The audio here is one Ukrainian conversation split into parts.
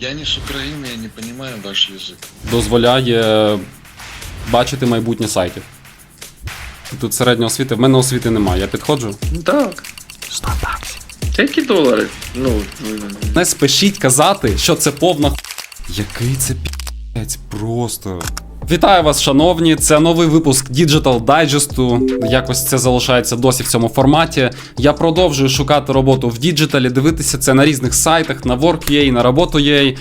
Я не з України, я не розумію ваш язик. дозволяє бачити майбутнє сайтів. Тут середня освіти, в мене освіти немає, я підходжу. Ну так. 100 баксів. Це які долари? Ну, Не спешіть казати, що це повна х. Який це п'ять просто. Вітаю вас, шановні! Це новий випуск Digital Digest. Якось це залишається досі в цьому форматі. Я продовжую шукати роботу в діджиталі, дивитися це на різних сайтах, на Work.ua, на роботу.ua,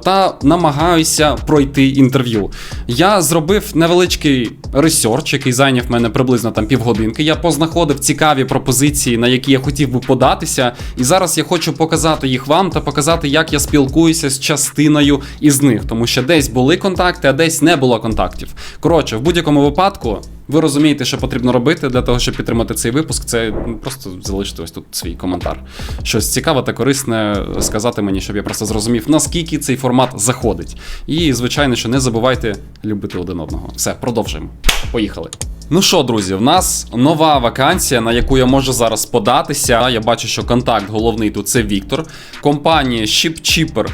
та намагаюся пройти інтерв'ю. Я зробив невеличкий ресерч, який зайняв мене приблизно там півгодинки. Я познаходив цікаві пропозиції, на які я хотів би податися. І зараз я хочу показати їх вам та показати, як я спілкуюся з частиною із них, тому що десь були контакти, а десь не було контактів. Коротше, в будь-якому випадку. Ви розумієте, що потрібно робити для того, щоб підтримати цей випуск. Це ну, просто залишити ось тут свій коментар. Щось цікаве та корисне сказати мені, щоб я просто зрозумів, наскільки цей формат заходить. І, звичайно, що не забувайте любити один одного. Все, продовжуємо. Поїхали. Ну що, друзі, в нас нова вакансія, на яку я можу зараз податися. Я бачу, що контакт головний тут це Віктор. Компанія ShipChipper,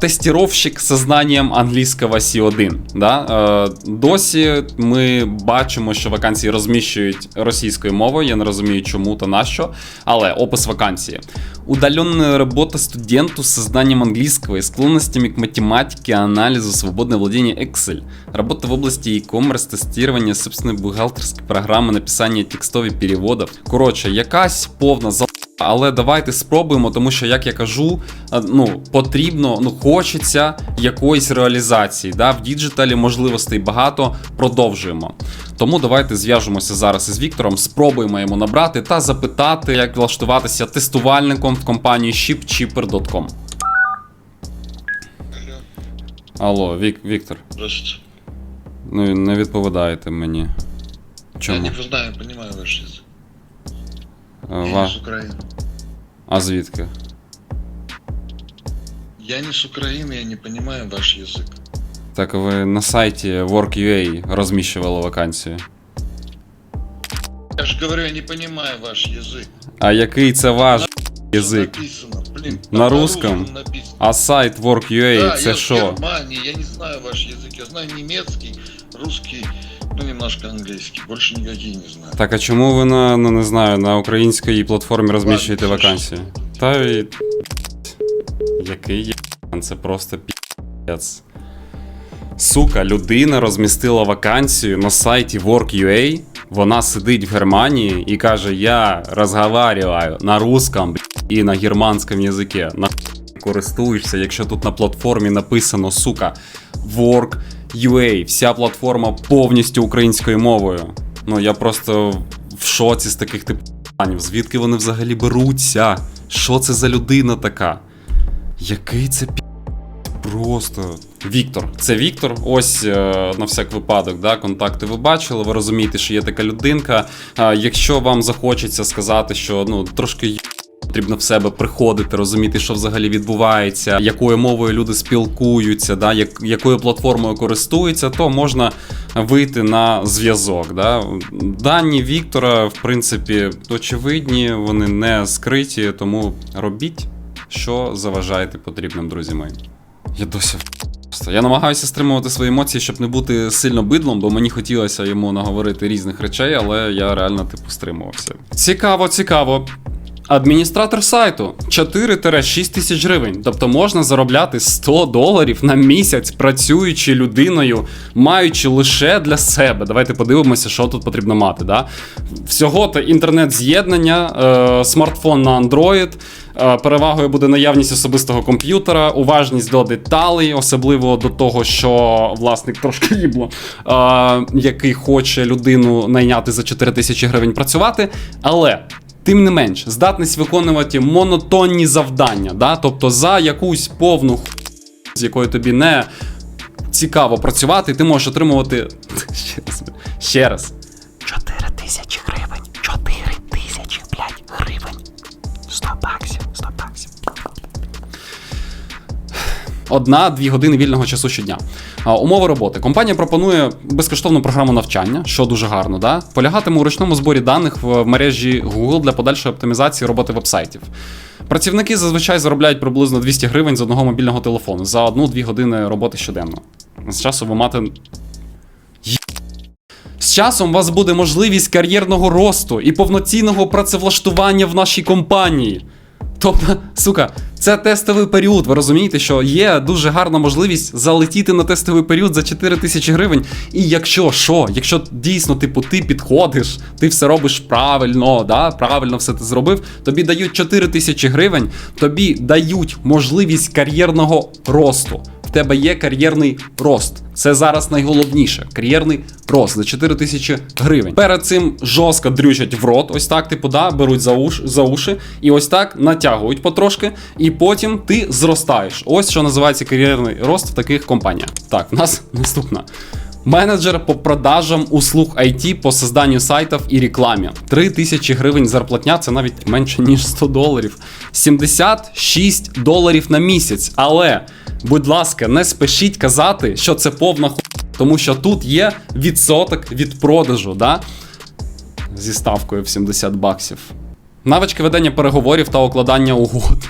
тестировщик з знанням англійського C1. Да? Досі ми бачимо, що вакансії розміщують російською мовою. Я не розумію, чому та на що. Але опис вакансії. Удаленная работа студенту с сознанием английского и склонностями к математике, анализу, свободное владение Excel. Работа в области e-commerce, тестирования собственной бухгалтерской програми, написання текстов і переводів. Коротше, якась повна за. Але давайте спробуємо, тому що, як я кажу, е, ну потрібно, ну хочеться якоїсь реалізації. Да? В діджиталі можливостей багато. Продовжуємо. Тому давайте зв'яжемося зараз із Віктором, спробуємо йому набрати та запитати, як влаштуватися тестувальником в компанії shipchipper.com. Алло, Вік, Віктор. здравствуйте. Ну не відповідаєте мені. Я не знаю, понимаю ваш язык. Е, Я Ва... не с Украины. А звідки? Я не с Украины, я не понимаю ваш язык. Так ви на сайті Work.ua розміщували вакансію. Я же говорю, я не понимаю ваш язык. А який це ваш Что язик? написано, блин, На по- русском? по-русски написано. А сайт Work.ua да, це я в що? Германии, я не знаю ваш язык. Я знаю немецкий, русский, ну немножко английский. Больше никакие не знаю. Так, а чому ви на, ну не знаю, на українській платформі розміщуєте Ладно, вакансію? Та й... Який є... Це просто пі***ць. Сука, людина розмістила вакансію на сайті Work.ua, вона сидить в Германії і каже: Я розговариваю на русском і на германському язикі. На користуєшся, якщо тут на платформі написано, сука, Work.ua, вся платформа повністю українською мовою. Ну я просто в шоці з таких планів. Звідки вони взагалі беруться? Що це за людина така? Який це пі... Просто. Віктор, це Віктор. Ось е, на всяк випадок, да, контакти ви бачили. Ви розумієте, що є така людинка. А, якщо вам захочеться сказати, що ну трошки потрібно в себе приходити, розуміти, що взагалі відбувається, якою мовою люди спілкуються, да, як, якою платформою користуються, то можна вийти на зв'язок. Да. Дані Віктора, в принципі, очевидні, вони не скриті, тому робіть, що заважаєте потрібним, друзі мої. Я досі. Я намагаюся стримувати свої емоції, щоб не бути сильно бидлом, бо мені хотілося йому наговорити різних речей, але я реально типу стримувався. Цікаво, цікаво. Адміністратор сайту 4-6 тисяч гривень. Тобто можна заробляти 100 доларів на місяць, працюючи людиною, маючи лише для себе. Давайте подивимося, що тут потрібно мати. Да? Всього то інтернет-з'єднання, е, смартфон на Android. Е, Перевагою буде наявність особистого комп'ютера, уважність до деталей, особливо до того, що власник трошки їбло, е, який хоче людину найняти за 4 тисячі гривень працювати. Але тим не менш, здатність виконувати монотонні завдання, да? тобто за якусь повну ху... з якою тобі не цікаво працювати, ти можеш отримувати ще раз. Ще раз. 4 тисячі гривень. 4 тисячі, блядь, гривень. 100 баксів, 100 баксів. одна-дві години вільного часу щодня. Умови роботи. Компанія пропонує безкоштовну програму навчання, що дуже гарно. Да? Полягатиме у ручному зборі даних в мережі Google для подальшої оптимізації роботи вебсайтів. Працівники зазвичай заробляють приблизно 200 гривень з одного мобільного телефону за одну-дві години роботи щоденно. З часу ви мати з часом у вас буде можливість кар'єрного росту і повноцінного працевлаштування в нашій компанії. Тобто, сука, це тестовий період. Ви розумієте, що є дуже гарна можливість залетіти на тестовий період за 4 тисячі гривень. І якщо що, якщо дійсно, типу, ти підходиш, ти все робиш правильно, да, правильно все ти зробив, тобі дають 4 тисячі гривень, тобі дають можливість кар'єрного росту. Тебе є кар'єрний рост. Це зараз найголовніше. Кар'єрний рост за 4 тисячі гривень. Перед цим жорстко дрючать в рот, ось так, типу, да, беруть за, уш, за уші, і ось так натягують потрошки, і потім ти зростаєш. Ось що називається кар'єрний рост в таких компаніях. Так, в нас наступна. Менеджер по продажам услуг IT по созданню сайтів і рекламі. 3 тисячі гривень зарплатня це навіть менше ніж 100 доларів. 76 доларів на місяць. Але, будь ласка, не спешіть казати, що це повна ху... тому що тут є відсоток від продажу, да? зі ставкою в 70 баксів. Навички ведення переговорів та укладання угод.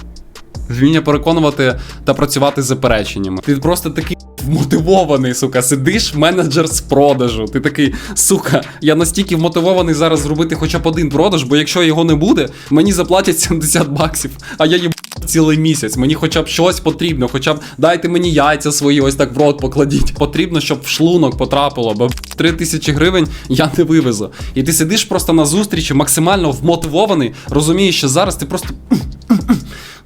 Вміння переконувати та працювати з запереченнями. Ти просто такий вмотивований, сука, сидиш менеджер з продажу. Ти такий, сука, я настільки вмотивований зараз зробити хоча б один продаж, бо якщо його не буде, мені заплатять 70 баксів, а я їм цілий місяць. Мені хоча б щось потрібно, хоча б дайте мені яйця свої, ось так в рот покладіть. Потрібно, щоб в шлунок потрапило, бо 3 тисячі гривень я не вивезу. І ти сидиш просто на зустрічі, максимально вмотивований, розумієш, що зараз ти просто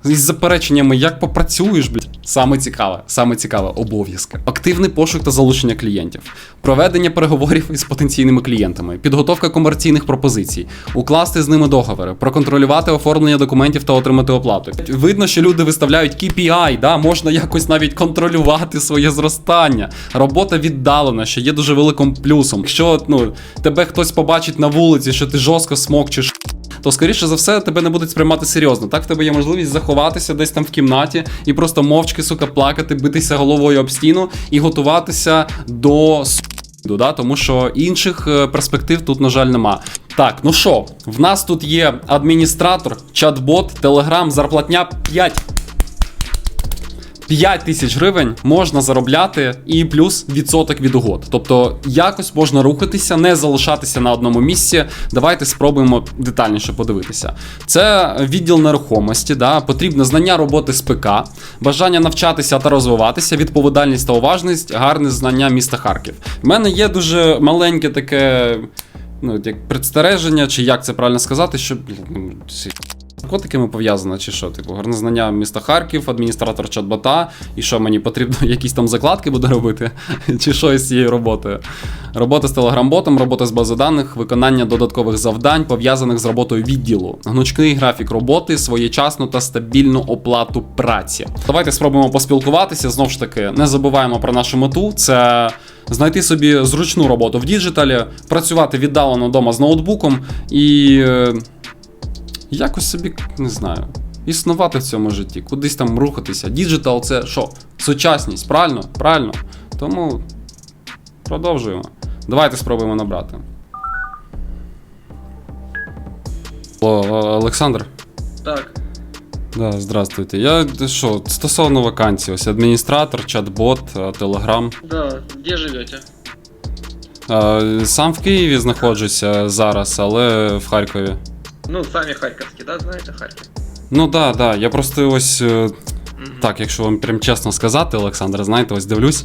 із запереченнями, як попрацюєш, блядь. Саме цікаве, саме цікаве обов'язки. Активний пошук та залучення клієнтів, проведення переговорів із потенційними клієнтами, підготовка комерційних пропозицій, укласти з ними договори, проконтролювати оформлення документів та отримати оплату. Видно, що люди виставляють KPI, да, можна якось навіть контролювати своє зростання. Робота віддалена, що є дуже великим плюсом. Якщо ну, тебе хтось побачить на вулиці, що ти жорстко смокчеш то скоріше за все тебе не будуть сприймати серйозно. Так в тебе є можливість заховатися десь там в кімнаті і просто мовчки, сука, плакати, битися головою об стіну і готуватися до да? тому що інших е, перспектив тут, на жаль, нема. Так, ну що, в нас тут є адміністратор, чат-бот, телеграм, зарплатня 5. 5 тисяч гривень можна заробляти і плюс відсоток від угод. Тобто якось можна рухатися, не залишатися на одному місці. Давайте спробуємо детальніше подивитися. Це відділ нерухомості, да, потрібне знання роботи з ПК, бажання навчатися та розвиватися, відповідальність та уважність, гарне знання міста Харків. У мене є дуже маленьке таке. Ну, як предстереження, чи як це правильно сказати, що ну, наркотиками пов'язано, чи що? Типу, гарне знання міста Харків, адміністратор чат-бота, і що мені потрібно якісь там закладки буде робити, чи що із цією роботою. Робота з телеграм-ботом, робота з бази даних, виконання додаткових завдань, пов'язаних з роботою відділу, гнучкий графік роботи, своєчасну та стабільну оплату праці. Давайте спробуємо поспілкуватися. Знову ж таки, не забуваємо про нашу мету. Це. Знайти собі зручну роботу в діджиталі, працювати віддалено вдома з ноутбуком і е, якось собі не знаю. Існувати в цьому житті, кудись там рухатися. Діджитал це що? Сучасність, правильно? Правильно. Тому продовжуємо. Давайте спробуємо набрати. О, Олександр. Так. Да, здравствуйте. Я е, що, стосовно вакансій, ось адміністратор, чат-бот, е, телеграм. Да, где живете? Е, Сам в Києві знаходжуся зараз, але в Харкові. Ну, сами харьковские, да, знаете Харьков? Ну да, да. Я просто ось е, так, якщо вам прям чесно сказати, Олександр, знаєте, ось дивлюсь.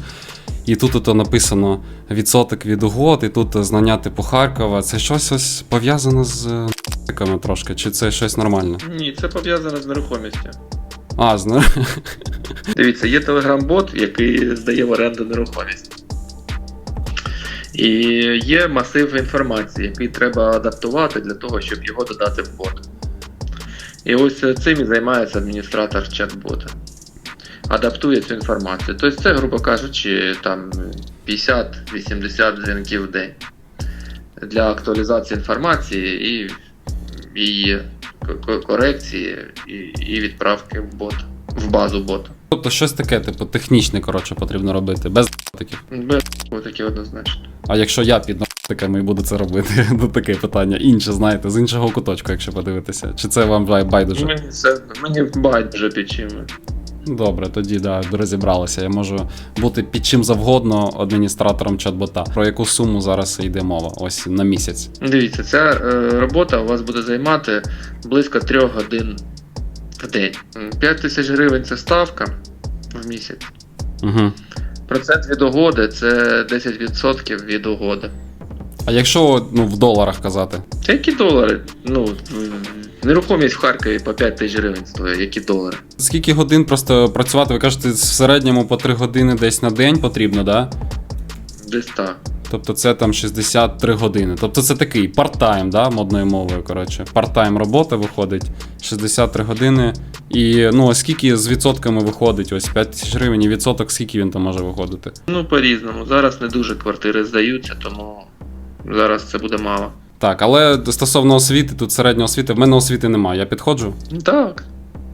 І тут ото написано відсоток від угод, і тут знання типу Харкова. Це щось ось пов'язано з е, наркотиками трошки, чи це щось нормальне? Ні, це пов'язано з нерухомістю. А, з нар- Дивіться, є телеграм-бот, який здає в оренду нерухомість. І є масив інформації, який треба адаптувати для того, щоб його додати в бот. І ось цим і займається адміністратор чат-бота. Адаптує цю інформацію. Тобто це, грубо кажучи, там 50-80 дзвінків в день для актуалізації інформації і її ко- ко- корекції і, відправки в бот, в базу бота. Тобто щось таке, типу, технічне, коротше, потрібно робити, без таких. Без таке однозначно. А якщо я під наркотиками і буду це робити, то таке питання. Інше, знаєте, з іншого куточку, якщо подивитися. Чи це вам бай- байдуже? Мені це мені байдуже під чим. Добре, тоді да, розібралися. Я можу бути під чим завгодно адміністратором чат-бота. Про яку суму зараз йде мова? Ось на місяць. Дивіться, ця е, робота у вас буде займати близько 3 годин в день. 5 тисяч гривень це ставка в місяць. Угу. Процент від угоди це 10% від угоди. А якщо ну, в доларах казати? Та які долари? Ну, нерухомість в Харкові по 5 тисяч гривень стоїть, які долари? Скільки годин просто працювати? Ви кажете, в середньому по 3 години десь на день потрібно, да? Десь так. Тобто це там 63 години. Тобто це такий парт-тайм, да, модною мовою, коротше. Парт-тайм робота виходить 63 години. І ну, скільки з відсотками виходить? Ось 5 тисяч гривень і відсоток, скільки він там може виходити? Ну, по-різному. Зараз не дуже квартири здаються, тому зараз це буде мало. Так, але стосовно освіти, тут середня освіти, в мене освіти немає. Я підходжу. Ну, Так.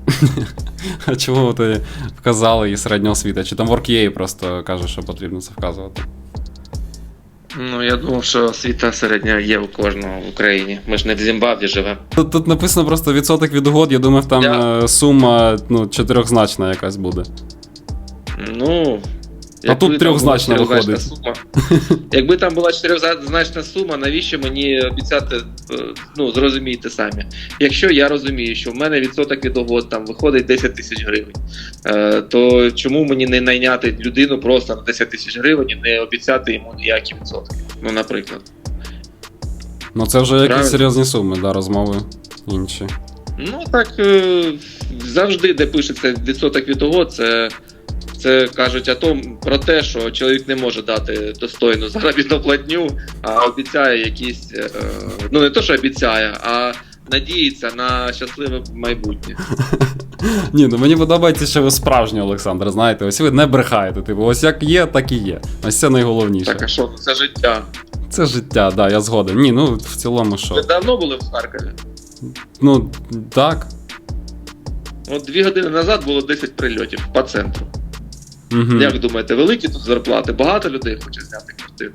А чого ви вказали і середня освіта? Чи там в WorkUA просто каже, що потрібно це вказувати? Ну, я думав, що освіта середня є у кожного в Україні. Ми ж не в Зімбабві живемо. Тут, тут написано просто відсоток від угод, я думав, там Я- е, сума ну, чотирьохзначна якась буде. Ну. А тут трьохзначна виходить. Сума, якби там була чотирьохзначна сума, навіщо мені обіцяти, е, ну, зрозумійте самі. Якщо я розумію, що в мене відсоток від угод там виходить 10 тисяч гривень, е, то чому мені не найняти людину просто на 10 тисяч гривень і не обіцяти йому ніякі відсотки? Ну, наприклад. Ну це вже якісь серйозні суми, да, розмови інші. Ну так е, завжди, де пишеться відсоток від того, це, це кажуть о том, про те, що чоловік не може дати достойну заробітну платню, а обіцяє якісь. Е, ну не то, що обіцяє, а надіється на щасливе майбутнє. Ні, ну мені подобається, що ви справжній Олександр, знаєте, ось ви не брехаєте. Типу, ось як є, так і є. Ось це найголовніше. Так, а що, ну це життя. Це життя, да, я згоден. Ні, ну в цілому що. Ви давно були в Харкові? Ну, так. От дві години назад було 10 прильотів по центру. Угу. Як думаєте, великі тут зарплати? Багато людей хоче зняти квартиру?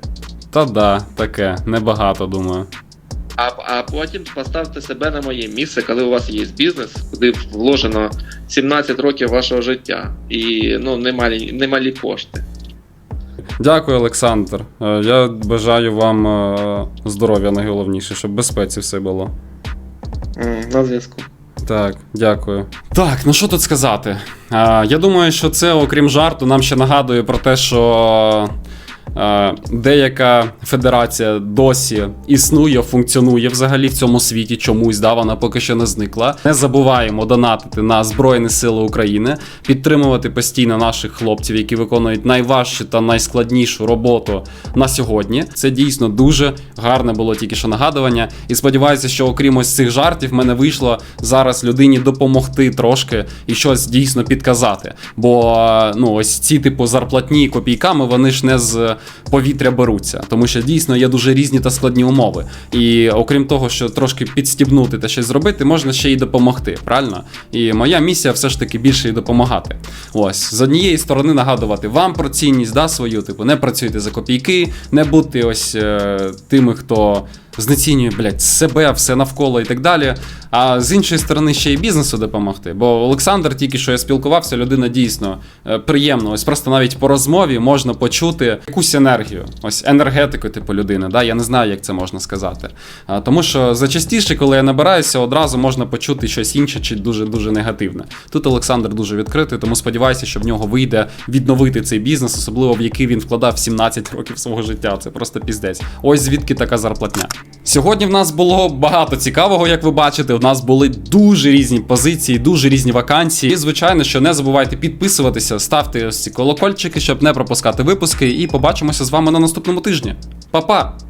Та да, таке, небагато, думаю. А, а потім поставте себе на моє місце, коли у вас є бізнес, куди вложено 17 років вашого життя і ну, немалі, немалі кошти. Дякую, Олександр. Е, Я бажаю вам е, здоров'я найголовніше, щоб безпеці все було. На зв'язку. Так, дякую. Так, ну що тут сказати? А, я думаю, що це, окрім жарту, нам ще нагадує про те, що деяка федерація досі існує, функціонує взагалі в цьому світі чомусь, да, вона поки що не зникла. Не забуваємо донатити на Збройні Сили України, підтримувати постійно наших хлопців, які виконують найважчу та найскладнішу роботу на сьогодні. Це дійсно дуже гарне було тільки що нагадування. І сподіваюся, що окрім ось цих жартів, в мене вийшло зараз людині допомогти трошки і щось дійсно підказати. Бо е, ну ось ці типу зарплатні копійками, вони ж не з повітря беруться, тому що дійсно є дуже різні та складні умови. І окрім того, що трошки підстібнути та щось зробити, можна ще й допомогти. Правильно? І моя місія все ж таки більше і допомагати. Ось з однієї сторони нагадувати вам про цінність да, свою, типу, не працюйте за копійки, не будьте ось е, тими, хто знецінює, блядь, себе, все навколо і так далі. А з іншої сторони, ще й бізнесу допомогти. Бо Олександр, тільки що я спілкувався, людина дійсно е, приємна. Ось просто навіть по розмові можна почути якусь енергію, ось енергетику, типу людини. Да? Я не знаю, як це можна сказати. А, тому що зачастіше, коли я набираюся, одразу можна почути щось інше чи дуже дуже негативне. Тут Олександр дуже відкритий, тому сподіваюся, що в нього вийде відновити цей бізнес, особливо в який він вкладав 17 років свого життя. Це просто піздець. Ось звідки така зарплатня. Сьогодні в нас було багато цікавого, як ви бачите. У нас були дуже різні позиції, дуже різні вакансії. І звичайно, що не забувайте підписуватися, ставте ось ці колокольчики, щоб не пропускати випуски. І побачимося з вами на наступному тижні. Па-па!